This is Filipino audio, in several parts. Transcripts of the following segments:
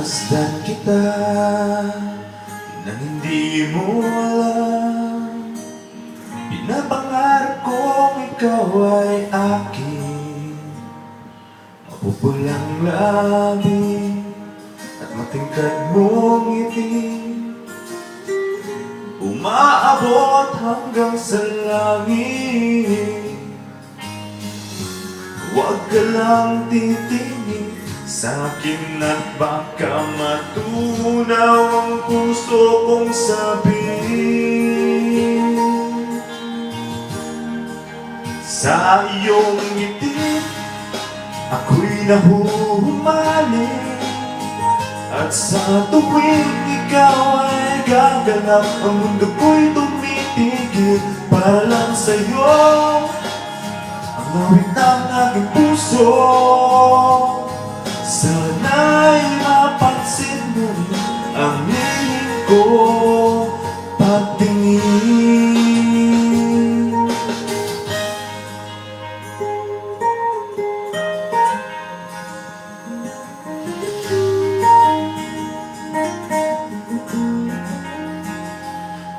Masdan kita nang hindi mo alam. Pinapangarap kong ikaw ay akin. Mapupulang labi at matingkad mong ngiti. Umaabot hanggang sa langit. Huwag ka lang titingin sa akin at baka matunaw ang puso kong sabihin. Sa iyong ngiti, ako'y nahuhumali At sa tuwing ikaw ay gaganap Ang mundo ko'y tumitigil para lang sa'yo. Ang lawit ng aking puso Sana'y mapansin mo ang lihim ko pagtingin.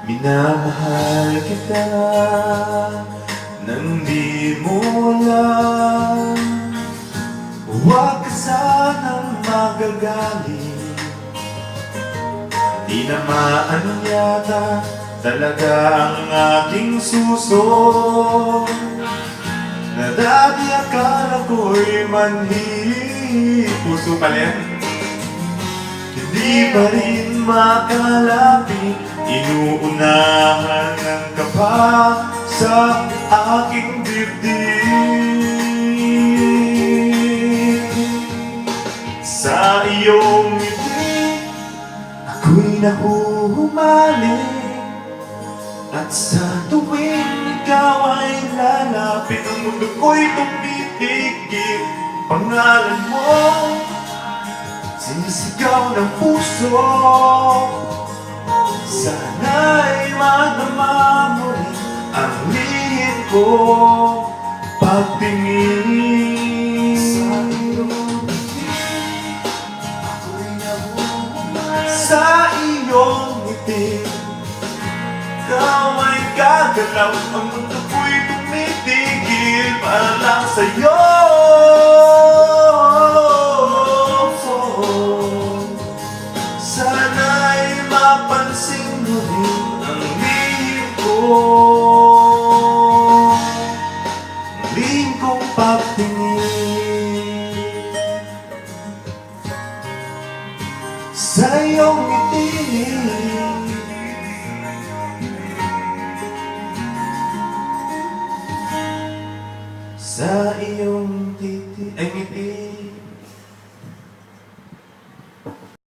Minamahal kita nang di mo alam Di naman yata talaga ang aking suso. Na dati akala ko'y manhi Puso pala yan. Hindi pa rin makalapit. Inuunahan ng kapa sa aking dibdib. Sa iyong Ako'y nahuhumali At sa tuwing ikaw ay lalapit Ang mundo ko'y tumitigil. Pangalan mo Sinisigaw ng puso. Sana'y madama mo rin Ang lihim ko ngiti Ikaw ay gagalaw Ang mundo ko'y tumitigil Para lang sa'yo. Sana'y mapansin mo Ang lihim ko. Lihim kong pagtingin. Sa iyong ngiti Sa iyong titi Ay, ngiti